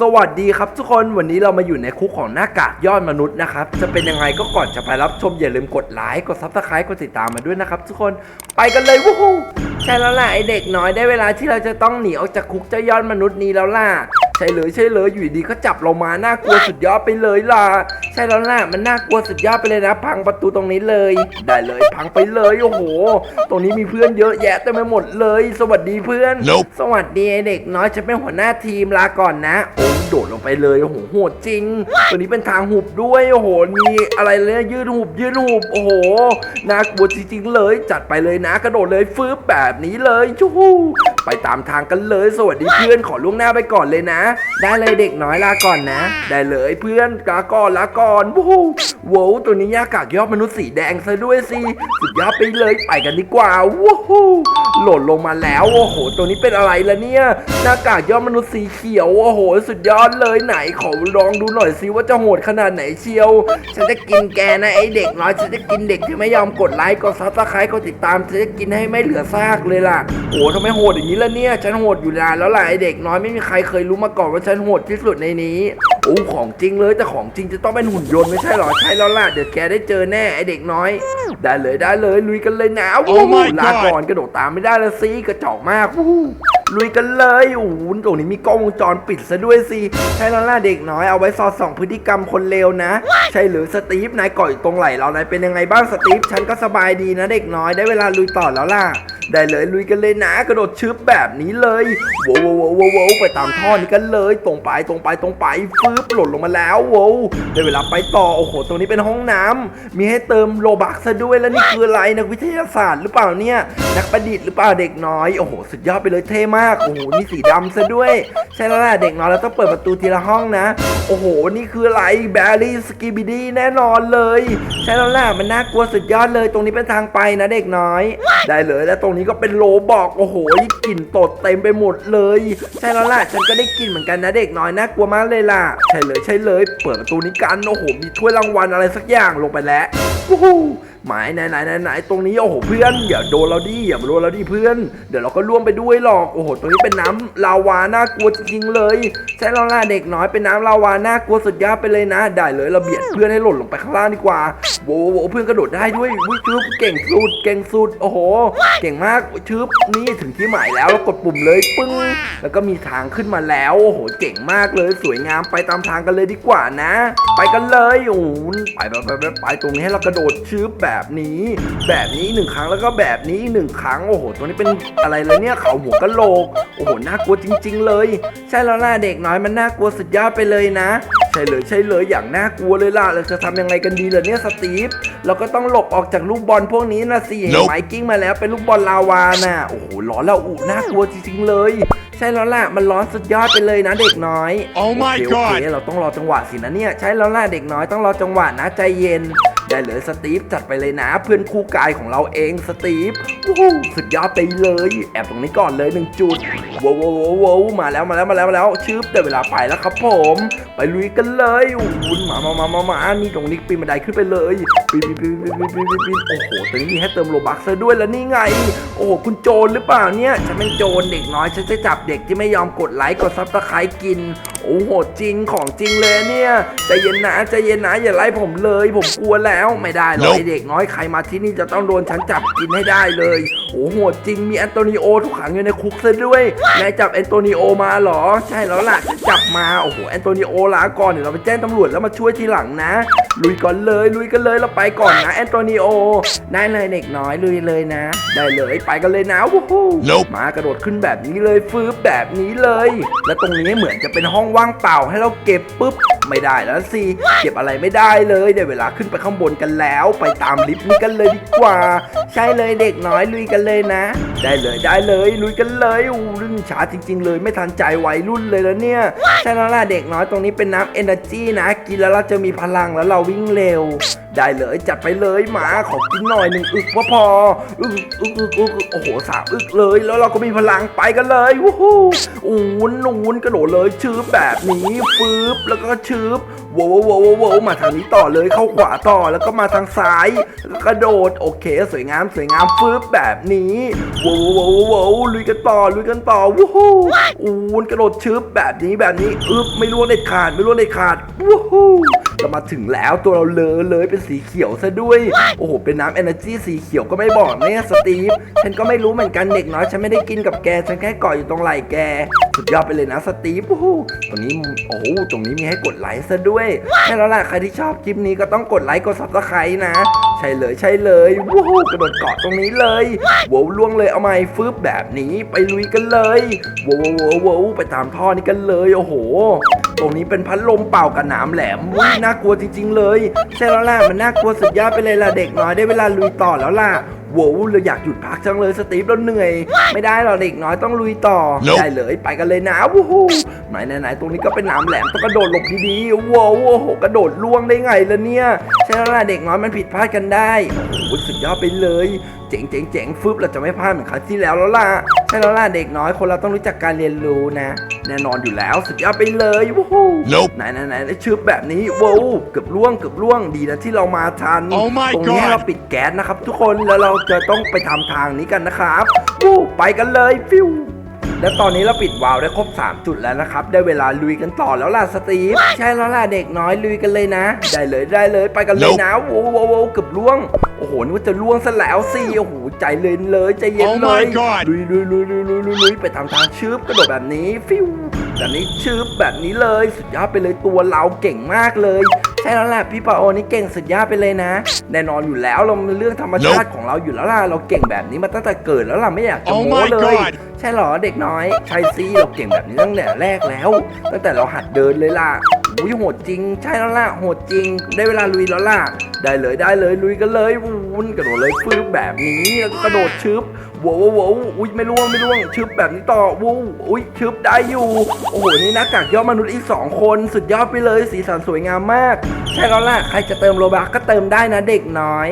สวัสดีครับทุกคนวันนี้เรามาอยู่ในคุกของหน้ากากยอดมนุษย์นะครับ จะเป็นยังไงก็ก่อนจะไปรับชมอย่าลืมกดไลค์กดซับสไครต์กดติดตามมาด้วยนะครับทุกคนไปกันเลยวู้ฮู้ใช่แล้วล่ะไอเด็กน้อยได้เวลาที่เราจะต้องหนีออกจากคุกเจ้ายอดมนุษย์นี้แล้วล่ะ ช่เลยใช่เลยอยู่ดีๆก็จับเรามาน่ากลัวสุดยอดไปเลยล่ะ ใช่แล้วล่ะมันน่ากลัวสุดยอดไปเลยนะ พังประตูตรงนี้เลย ได้เลยพังไปเลยโอ้โห ตรงนี้มีเพื่อนเยอะแยะเต็มไปหมดเลย สวัสดีเพื่อน Nope สวัสดีไอเด็กน้อยจะเป็นหัวหน้าทีมลาก่อนนะโอ้โดดลงไปเลยโอ้โหโหดจริงตัวนี้เป็นทางหุบด้วยโอ้โหมีอะไรเลยยืดหุบยืดหุบโอ้โหน่ากลัวจริงๆเลย จัดไปเลยนะ กระโดดเลยฟืบแบบนี้เลยชูฮู ไปตามทางกันเลย สวัสดีเพื่อนขอล่วงหน้าไปก่อนเลยนะ ได้เลยเด็กน้อยลาก่อนนะ ได้เลยเพื่อนลาก่อนลาก่อนวู้ฮู้โว้วตัวนี้ยากากยอดมนุษย์สีแดงซะด้วยสิสุดยอดไปเลยไปกันดีกว่าวู้ฮู้หล่นลงมาแล้วโอ้โห ตัวนี้เป็นอะไรล่ะเนี่ยหน้ากากยอดมนุษย์สีเขียวโอ้โห สุดยอดเลยไหนขอลองดูหน่อยสิว่าจะโหดขนาดไหนเชียว ฉันจะกินแกนะไอเด็กน้อยฉันจะกินเด็กที่ไม่ยอมกดไลค์กดซับสไครต์กดติดตามฉันจะกินให้ไม่เหลือซากเลยล่ะโอ้ทำไมโหดอย่างนี้ล่ะเนี่ย ฉันโหดอยู่นานแล้วล่ะไอเด็กน้อยไม่มีใครเคยรู้มาก่อนว่าฉันโหดที่สุดในนี้โอ้ของจริงเลยแต่ของจริงจะต้องเป็นหุ่นยนต์ไม่ใช่หรอใช่แล้วล่ะเดี๋ยวแกได้เจอแน่ไอเด็กน้อย ได้เลยได้เลยลุยกันเลยนะ Oh my ลา God ก่อนกระโดดตามไม่ได้ละสิกระจอกมากวู้ฮู้ ลุยกันเลยโอ้โหตรงนี้มีกล้องวงจรปิดซะด้วยสิใช่แล้วล่ะเด็กน้อยเอาไว้สอดส่องพฤติกรรมคนเลวนะ ใช่หรือสตีฟนายก่อยตรงไหลเรานายเป็นยังไงบ้างสตีฟฉันก็สบายดีนะเด็กน้อยได้เวลาลุยต่อแล้วล่ะ ได้เลยลุยกันเลยนะกระโดดชึบแบบนี้เลยโว้วโว้วโว้วโว้วไปตามท่อนี้กันเลย ตรงไปตรงไปตรงไปฟืบหล่นลงมาแล้วโว้วได้เวลาไปต่อโอ้โหตรงนี้เป็นห้องน้ำมีให้เติมโลบักซะด้วยแล้วนี่คืออะไรนักวิทยาศาสตร์หรือเปล่าเนี่ยนักประดิษฐ์หรือเปล่าเด็กน้อยโอ้โหสุดยอดไปเลยเท่มากโอ้โหนี่สีดำซะด้วย ใช่แล้วแหละเด็กน้อยเราต้องเปิดประตูทีละห้องนะ โอ้โห นี่คืออะไรแบรี่สกีบิดี้แน่นอนเลย ใช่แล้วแหละมันน่ากลัวสุดยอดเลย ตรงนี้เป็นทางไปนะเด็กน้อย ได้เลยแล้วตรงนี้ก็เป็นโลบอกโอ้โหกลิ่นตดเต็มไปหมดเลย ใช่แล้วล่ะฉันก็ได้กลินเหมือนกันนะเด็กน้อยน่ากลัวมากเลยล่ะใช่เลยใช่เลย เปิดประตูนี้กันโอ้โหมีถ้วยรางวัลอะไรสักอย่างลงไปแล้ววู้ฮู้หหมายไหนไหนไหนไหนตรงนี้โอ้โหเพื่อนอย่าโดนเราดิอย่ามาโดนเราดิเพื่อน เดี๋ยวเราก็ล่วงไปด้วยหรอกโอ้โหตรงนี้เป็นน้ำลาวาน่ากลัวจริงๆเลย ใช่แล้วล่ะเด็กน้อยเป็นน้ำลาวาน่ากลัวสุดยอดไปเลยนะ ได้เลยเราเบียดเพื่อนให้หล่นลงไปข้างล่างดีกว่าโว้โหเพื่อนกระโดดได้ด้วยวิชึบเก่งสุดเก่งสุดโอ้โห เก่งมากชึบนี่ถึงที่หมายแล้วเรากดปุ่มเลยปึ้งแล้วก็มีทางขึ้นมาแล้วโอ้โหเก่งมากเลยสวยงามไปตามทางกันเลยดีกว่านะ ไปกันเลยโอ้โหไปไปไปไปไปตรงนี้ให้เรากระโดดชึบแบบนี้ แบบนี้หนึ่งครั้งแล้วก็แบบนี้หนึ่งครั้งโอ้โห ตัวนี้เป็นอะไรเลยเนี่ยเขาหัวกะโหลกโอ้โหน่ากลัวจริง ๆ เลย ใช่แล้วล่ะเด็กน้อยมันน่ากลัวสุดยอดไปเลยนะ ใช่เลยใช่เลยอย่างน่ากลัวเลยล่ะเราจะทำยังไงกันดีล่ะเนี่ยสตีฟเราก็ต้องหลบออกจากลูกบอลพวกนี้นะสิเห็น Nope ไหมกิ้งมาแล้วเป็นลูกบอลลาวาน่ะโอ้โหร้อนแล้วอุน่ากลัวจริงๆเลยใช่แล้วล่ะ มันร้อนสุดยอดไปเลยนะเด็กน้อย Oh my โอเคโอเค God เราต้องรอจังหวะสินะเนี่ย ใช่แล้วล่ะเด็กน้อยต้องรอจังหวะนะใจเย็น ได้เลยสตีฟจัดไปเลยนะ เพื่อนคู่กายของเราเองสตีฟวู้สุดยอดไปเลย แอบตรงนี้ก่อนเลยหนึ่งจุดว้าวว้าวว้มาแล้วมาแล้วมาแล้วมาแล้วชืบได้เวลาไปแล้วครับผม ไปลุยกันเลยอู้หมามามามามานี่ตรงนี้ปีนบันไดขึ้นไปเลยปีนปีนปีนปีนปีนปีนปีนโอ้โหตอนนี้มีให้เติมโลบักซะด้วยแล้วนี่ไง โอ้โหคุณโจรหรือเปล่าเนี่ยฉันเป็นโจรเด็กน้อยฉันจะจับเด็กที่ไม่ยอมกดไลค์กดซับสไครต์กิน โอ้โหจริงของจริงเลยเนี่ยใจเย็นนะใจเย็นนะอย่าไล่ผมเลย ผมกลัวแล้วไม่ได้หรอก Nope ไอเด็กน้อยใครมาที่นี่จะต้องโดนฉันจับกินให้ได้เลยโอ้โหจริงมีแอนโตนิโอถูกขังอยู่ในคุกซะด้วยนายจับแอนโตนิโอมาเหรอ ใช่แล้วล่ะฉันจับมาโอ้โหแอนโตนิโอลาก่อนเดี๋ยวเราไปแจ้งตำรวจแล้วมาช่วยทีหลังนะลุยก่อนเลยลุยกันเลยเราไปก่อนนะแอนโตนิโอได้เลยเด็กน้อยลุยเลยนะ ได้เลยไปกันเลยนะวู้ฮู้ Nope มากระโดดขึ้นแบบนี้เลยฟืบแบบนี้เลย และตรงนี้เหมือนจะเป็นห้องว่างเปล่าให้เราเก็บปุ๊บไม่ได้แล้วสิเก็บอะไรไม่ได้เลยได้เวลาขึ้นไปข้างบนกันแล้ว ไปตามลิฟต์นี้กันเลยดีกว่า ใช่เลยเด็กน้อยลุยกันเลยนะ ได้เลยได้เลยลุยกันเลยอู้รุ่นช้าจริง ๆ เลยไม่ทันใจวัยรุ่นเลยแล้วเนี่ยใช่แล้วล่ะเด็กน้อยตรงนี้เป็นน้ำเอเนอร์จีนะ กินแล้วเราจะมีพลังแล้วเราวิ่งเร็ว ได้เลยจัดไปเลยหมาขอกินหน่อยหนึ่งอึกว่าพออึกอึกอึกอึกอึกโอ้โหสามอึกเลย แล้วเราก็มีพลังไปกันเลยวู้ฮู้อูนอูนกระโดดเลยชืบแบบนี้ฟืบแล้วก็ชืบโว้วโว้วโว้วโวมาทางนี้ต่อเลยเข้าขวาต่อแล้วก็มาทางซ้ายแล้วก็กระโดดโอเค สวยงามสวยงามฟืบแบบนี้โว้วโว้วโว้วโวลุยกันต่อลุยกันต่อวู้ฮู้อูนกระโดดชืบแบบนี้แบบนี้อึบไม่ร่วงเด็ดขาดไม่ร่วงเด็ดขาดวู้ฮู้ เรามาถึงแล้วตัวเราเลอะเลยเป็นสีเขียวซะด้วย โอ้โห เป็นน้ำเอเนอร์จีสีเขียวก็ไม่บอกเนี่ยสตีฟ ฉันก็ไม่รู้เหมือนกันเด็กน้อยฉันไม่ได้กินกับแก ฉันแค่เกาะอยู่ตรงไหล่แก สุดยอดไปเลยนะสตีฟ โอ้โหตรงนี้ โอ้โห ตรงนี้มีให้กดไลค์ซะด้วยใช่แล้วล่ะ ใครที่ชอบคลิปนี้ก็ต้องกดไลค์ กดซับสไครต์นะ ใช่เลย ใช่เลยวู้ฮู้กระโดดเกาะตรงนี้เลยโว้วล่วงเลย เอาไม้ฟืบแบบนี้ ไปลุยกันเลยโว้วโว้วโว้วไปตามท่อนี้กันเลย โอ้โห ตรงนี้เป็นพัดลมเป่ากับหนามแหลมอุ๊ยน่ากลัวจริง ๆ เลยใช่แล้วล่ะมันน่ากลัวสุดยอดไปเลยล่ะเด็กน้อยได้เวลาลุยต่อแล้วล่ะโว้วเราอยากหยุดพักจังเลยสตีฟเราเหนื่อย ไม่ได้หรอกเด็กน้อยต้องลุยต่อ Nope ได้เลยไปกันเลยนะวู้ฮู้ไหนไหนไหนตรงนี้ก็เป็นหนามแหลมต้องกระโดดหลบดีๆโว้วโอ้โหกระโดดล่วงได้ไงล่ะเนี่ยใช่แล้วล่ะเด็กน้อยมันผิดพลาดกันได้โอ้โหสุดยอดไปเลย เจ๋งเจ๋งเจ๋งฟึบเราจะไม่พลาดเหมือนครั้งที่แล้วแล้วล่ะใช่แล้วล่ะเด็กน้อยคนเราต้องรู้จักการเรียนรู้นะ แน่นอนอยู่แล้วสุดยอดไปเลยวู้ฮู้ Nope ไหนไหนไหนชึบแบบนี้ว้าวเกือบล่วงเกือบล่วงดีนะที่เรามาทัน Oh my ตรงนี้ God เราปิดแก๊สนะครับ ทุกคนแล้วเราจะต้องไปทำทางนี้กันนะครับวู้ไปกันเลยฟิว และตอนนี้เราปิดวาล์วได้ครบ 3 จุดแล้วนะครับ ได้เวลาลุยกันต่อแล้วล่ะสตีฟ ใช่แล้วล่ะเด็กน้อยลุยกันเลยนะ ได้เลยได้เลยไปกันเลย Nope นะโว้วโว้วโว้วเกือบล่วง โอ้โหนึกว่าจะล่วงซะแล้วสิโอ้โหใจเย็นเลยใจเย็น Oh เล my ย God ลุยลุยลุยลุยลุยลุยลุยไปตามทางชึบกระโดดแบบนี้ฟิวแบบนี้ชึบแบบนี้เลย สุดยอดไปเลยตัวเราเก่งมากเลย ใช่แล้วแหละพี่ปาโอนี่เก่งสุดยอดไปเลยนะ แน่นอนอยู่แล้วเราเป็นเรื่องธรรมชาติของเราอยู่แล้วล่ะเราเก่งแบบนี้มาตั้งแต่เกิดแล้วล่ะไม่อยากจะ Oh โม้ my เลย God ใช่เหรอเด็กน้อยใช่สิเราเก่งแบบนี้ตั้งแต่แรกแล้ว ตั้งแต่เราหัดเดินเลยล่ะ อุ้ยโหดจริง ใช่แล้วล่ะโหดจริง ได้เวลาลุยแล้วล่ะ ได้เลยได้เลยลุยกันเลยวุ้นกระโดดเลยฟื้นแบบนี้แล้วก็กระโดดชึบโว้วโว้วโว้วอุ้ยไม่ร่วงไม่ร่วงชึบแบบนี้ต่อวู้อุ้ยชึบได้อยู่ โอ้โหนี่หน้ากากยอดมนุษย์อีกสองคน สุดยอดไปเลยสีสันสวยงามมาก ใช่แล้วล่ะใครจะเติมโลบักก็เติมได้นะเด็กน้อย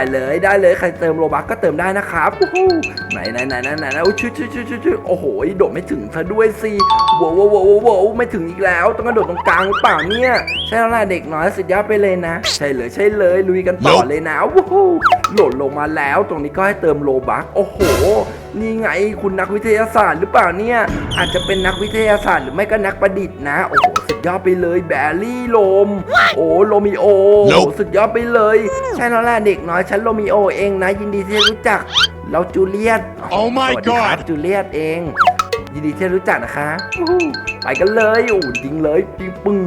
ได้เลยได้เลยใครเติมโลบักก็เติมได้นะครับวู้ฮู้ไหนไหนไหนไหนไหนไหนอุ้ยชึบชึบชึบชึบชึบโอ้โหโดดไม่ถึงซะด้วยสิโว้วโว้วโว้วโว้วโว้วไม่ถึงอีกแล้ว ต้องกระโดดตรงกลางหรือเปล่าเนี่ยใช่แล้วล่ะเด็กน้อยสุดยอดไปเลยนะ ใช่เลยใช่เลยลุยกันต่อ Nope เลยนะวู้ฮู้โหลดลงมาแล้ว ตรงนี้ก็ให้เติมโลบักโอ้โหนี่ไงคุณนักวิทยาศาสตร์หรือเปล่าเนี่ยอาจจะเป็นนักวิทยาศาสตร์หรือไม่ก็นักประดิษฐ์นะโอ้โหสุด ยอดไปเลยแบรี่โลม โอ้โลมิโอโอ้โห Nope สุดยอดไปเลย ใช่แล้วแหละเด็กน้อยฉันโลมิโอเองนะ ยินดีที่ได้รู้จักเราจูเลียต Oh my สวัสดีครับ God จูเลียตเอง ยินดีที่ได้รู้จักนะคะวู้ฮู้ ไปกันเลยโอ้ยิงเลยยิงปึ้ง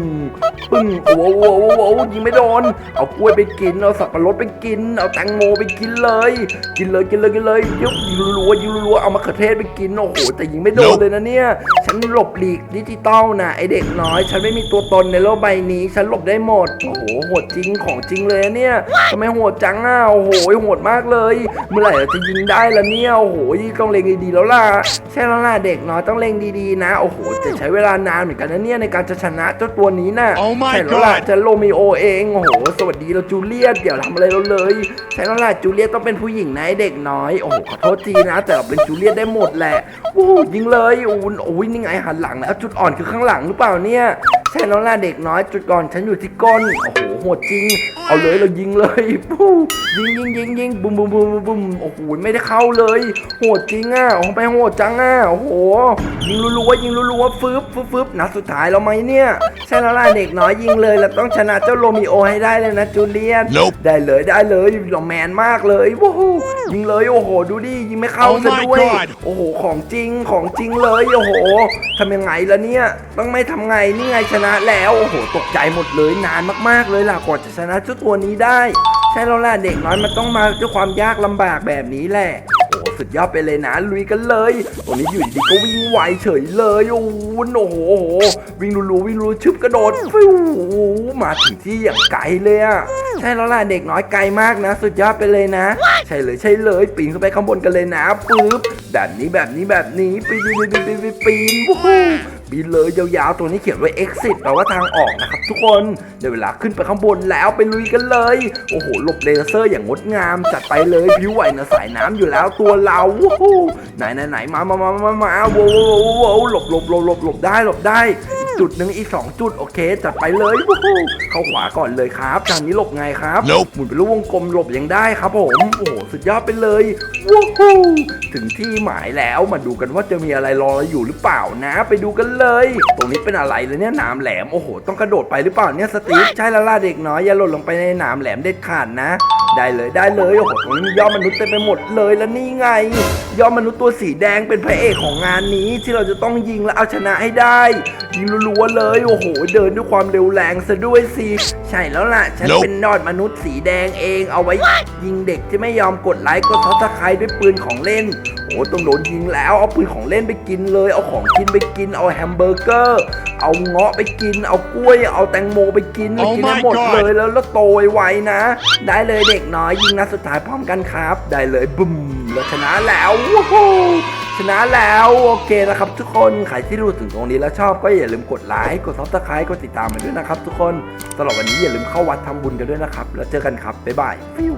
ปึ้งโอ้โหโอ้โหโอ้โหยิงไม่โดน เอากล้วยไปกิน เอาสับปะรดไปกิน เอาแตงโมไปกินเลย กินเลยกินเลยกินเลยยุบยิงรัวยิงรัวเอามะเขือเทศไปกินโอ้โหแต่ยิงไม่โดนเลยนะเนี่ย ฉันหลบหลีกดิจิตอลนะไอเด็กน้อย ฉันไม่มีตัวตนในโลกใบนี้ ฉันหลบได้หมดโอ้โหโหดจริงของจริงเลยเนี่ยทำไมโหดจังอะโอ้โหโหดมากเลย เมื่อไหร่จะยิงได้ละเนี่ยโอ้โหต้องเล็งดีๆแล้วล่ะใช่แล้วล่ะเด็กน้อยต้องเล็งดีๆนะโอ้โหจะใช้เวลานานเหมือนกันนะเนี่ยในการจะชนะเจ้าตัวนี้น่ะ Oh my ใช่แล้วล่ะ God จะโรมิโอเองโอ้โหสวัสดีเราจูเลียตเดี๋ยวทำอะไรเราเลยใช่แล้วล่ะจูเลียตต้องเป็นผู้หญิงนะไอ้เด็กน้อยโอ้โหขอโทษทีนะ แต่เราเป็นจูเลียตได้หมดแหละโอ้โหยิงเลยโอ้โหโอ้ยนี่ไงหันหลังแล้วจุดอ่อนคือข้างหลังหรือเปล่าเนี่ย ใช่แล้วล่ะเด็กน้อยจุดก่อนฉันอยู่ที่ก้นโอ้โห โหดจริง เอาเลยเรายิงเลยปู้ยิงยิงยิงยิงบุ้มบุ้มบุ้มบุ้มบุ้มโอ้โหไม่ได้เข้าเลย โหดจริงอะโอ้โหไปโหดจังอะโอ้โหยิงรัวๆยิงรัวๆฟึบฟึบฟึบนัดสุดท้ายแล้วไหมเนี่ยใช่แล้วล่ะเด็กน้อยยิงเลยเราต้องชนะเจ้าโรมิโอให้ได้เลยนะจูเลียน Nope ได้เลยได้เลยเราแมนมากเลยว้าวยิงเลยโอ้โห ดูดิยิงไม่เข้า Oh ซะ my ด้วย God โอ้โหของจริงของจริงเลยโอ้โหทำยังไงล่ะเนี่ยต้องไม่ทำไงนี่ไงชนะแล้วโอ้โหตกใจหมดเลยนานมากๆเลยล่ะกว่าจะชนะเจ้าตัวนี้ได้ ใช่แล้วล่ะเด็กน้อยมันต้องมาด้วยความยากลำบากแบบนี้แหละโอ้สุดยอดไปเลยนะลุยกันเลยตรงนี้อยู่ดีก็วิ่งไวเฉยเลยโอ้โหโอ้โหวิ่งรัวๆวิ่งรัวชึบกระโดดฟิวมาถึงที่อย่างไกลเลยอะใช่แล้วล่ะเด็กน้อยไกลมากนะ สุดยอดไปเลยนะ ใช่เลยใช่เลยปีนขึ้นไปข้างบนกันเลยนะปึ๊บแบบนี้แบบนี้แบบนี้ปีนปีนปีนปีนปีนปีนวู้ บินเลยยาวๆ ตัวนี้เขียนไว้ exit แปลว่าทางออกนะครับทุกคนเด้เวลาขึ้นไปข้างบนแล้วไปลุยกันเลย โอ้โห หลบเลเซอร์อย่างงดงาม จัดไปเลยผิวไหวนะสายน้ำอยู่แล้วตัวเราวู้ฮู้ไหนไหนไหนมามามามามาโว้โว้โว้หลบหลบหลบหลบหลบได้หลบได้ จุดหนึ่งอีกสองจุดโอเค จัดไปเลยวู้ฮู้เข้าขวาก่อนเลยครับทางนี้หลบไงครับ Nope หมุนเป็นลูกวงกลมหลบยังได้ครับผมโอ้โหสุดยอดไปเลยวู้ฮู้ถึงที่หมายแล้วมาดูกันว่าจะมีอะไรรอเราอยู่หรือเปล่านะ ไปดูกันเลย ตรงนี้เป็นอะไรเลยเนี่ยหนามแหลมโอ้โห ต้องกระโดดไปหรือเปล่าเนี่ยสตีฟใช่แล้วล่ะเด็กน้อยอย่าหล่นลงไปในหนามแหลมเด็ดขาดนะได้เลยได้เลยโอ้โหตรงนี้มียอดมนุษย์เต็มไปหมดเลยแล้วนี่ไง ยอดมนุษย์ตัวสีแดงเป็นพระเอกของงานนี้ที่เราจะต้องยิงและเอาชนะให้ได้ยิงรัวๆเลย โอ้โห เดินด้วยความเร็วแรงซะด้วยสิ ใช่แล้วล่ะ ฉัน Nope เป็นนอดมนุษย์สีแดงเองเอาไว้ ยิงเด็กที่ไม่ยอมกดไลค์กดซับสไครต์ด้วยปืนของเล่น โอ้ต้องโดนยิงแล้ว เอาปืนของเล่นไปกินเลย เอาของกินไปกิน เอาแฮมเบอร์เกอร์ เอาเงาะไปกิน เอากล้วย เอาแตงโมไปกิน Oh กินให้ my หมด God เลยแล้วแล้วโตไวๆนะ ได้เลยเด็กน้อยยิงนัดสุดท้ายพร้อมกันครับ ได้เลยบุ้มแล้วชนะแล้ววู้ฮู้ ชนะแล้วโอเคนะครับทุกคนใครที่ดูถึงตรงนี้แล้วชอบก็อย่าลืมกดไลค์กดซับสไครต์กดติดตามมาด้วยนะครับทุกคนตลอดวันนี้อย่าลืมเข้าวัดทำบุญกันด้วยนะครับ แล้วเจอกันครับบ๊ายบายฟิว